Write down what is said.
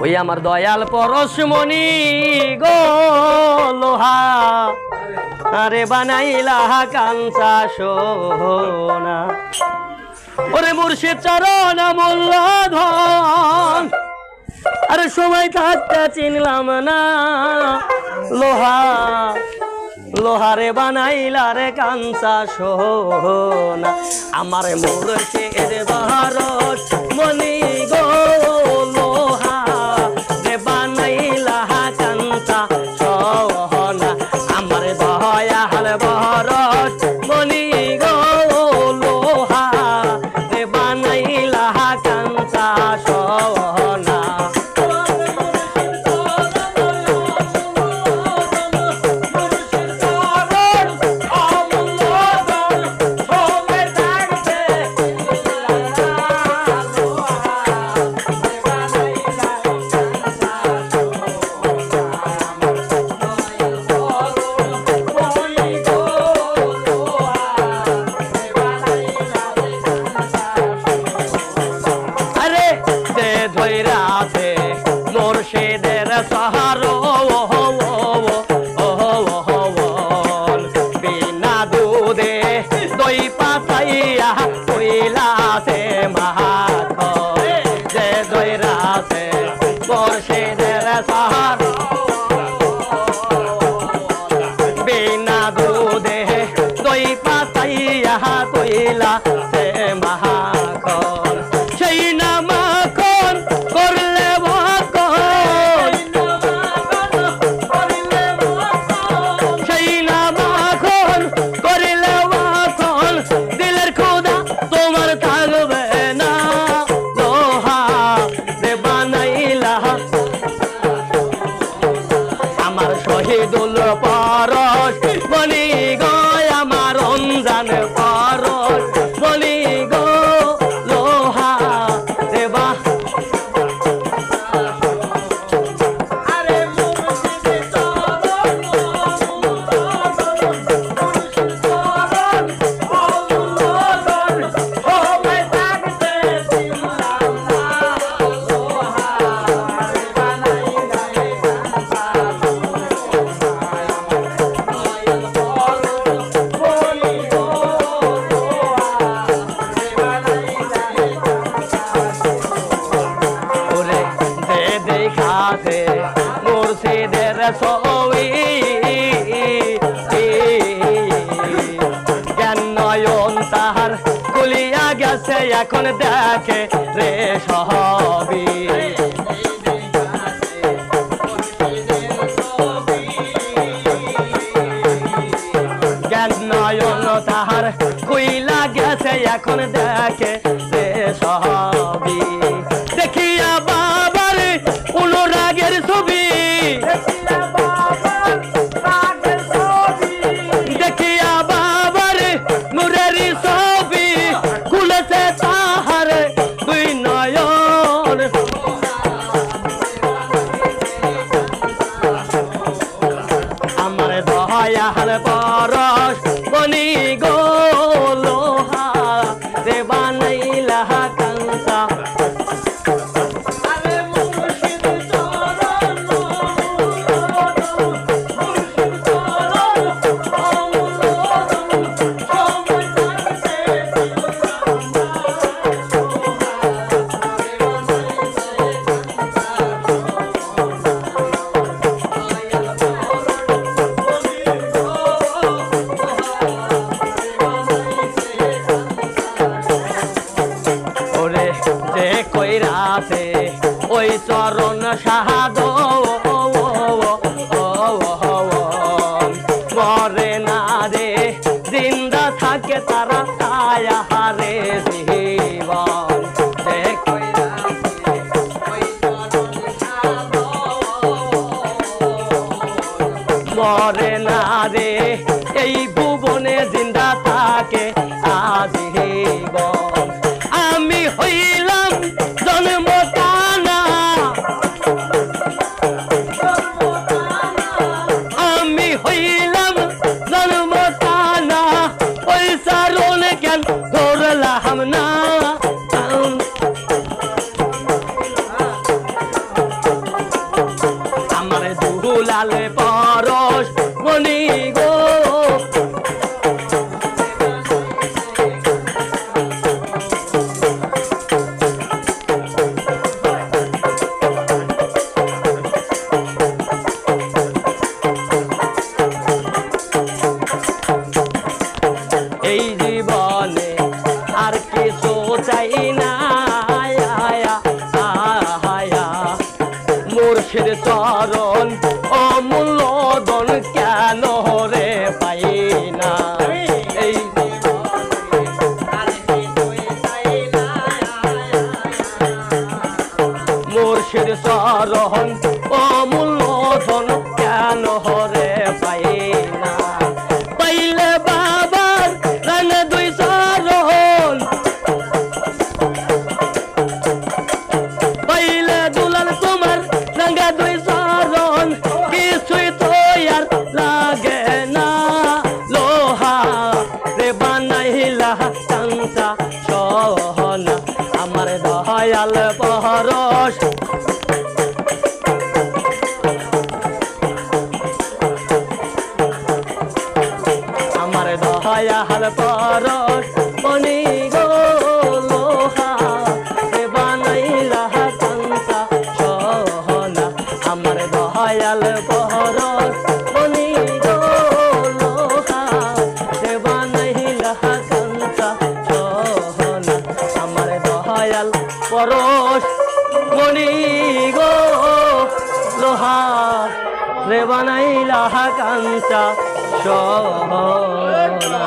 ওই আমার দয়াল পরশমণি গো লোহা। আরে বানাইলা কাঞ্চা সোনা। ওরে মুর্শি চরণ মূল্যধন। আরে সবাই থাকতে চিনলাম না। লোহা, লোহারে বানাইলা রে কাঞ্চা সোনা। আমার রে বাহার মনি করছে দেরা সাহার নয়ন তাহার এখন দেখে রে সহবি। জ্ঞান নয়ন তাহার কুইলা গেছে, এখন দেখে রে সহবি। Lord. এই জীবনে দয়াল পরশ মনি গো লোহা রে বানাইলা কাঞ্চা সহনা। আমার দয়াল পরশ মনি গো লোহা রে বানাইলা কাঞ্চা সহনা। আমার দয়াল পরশ মনি গো সহনা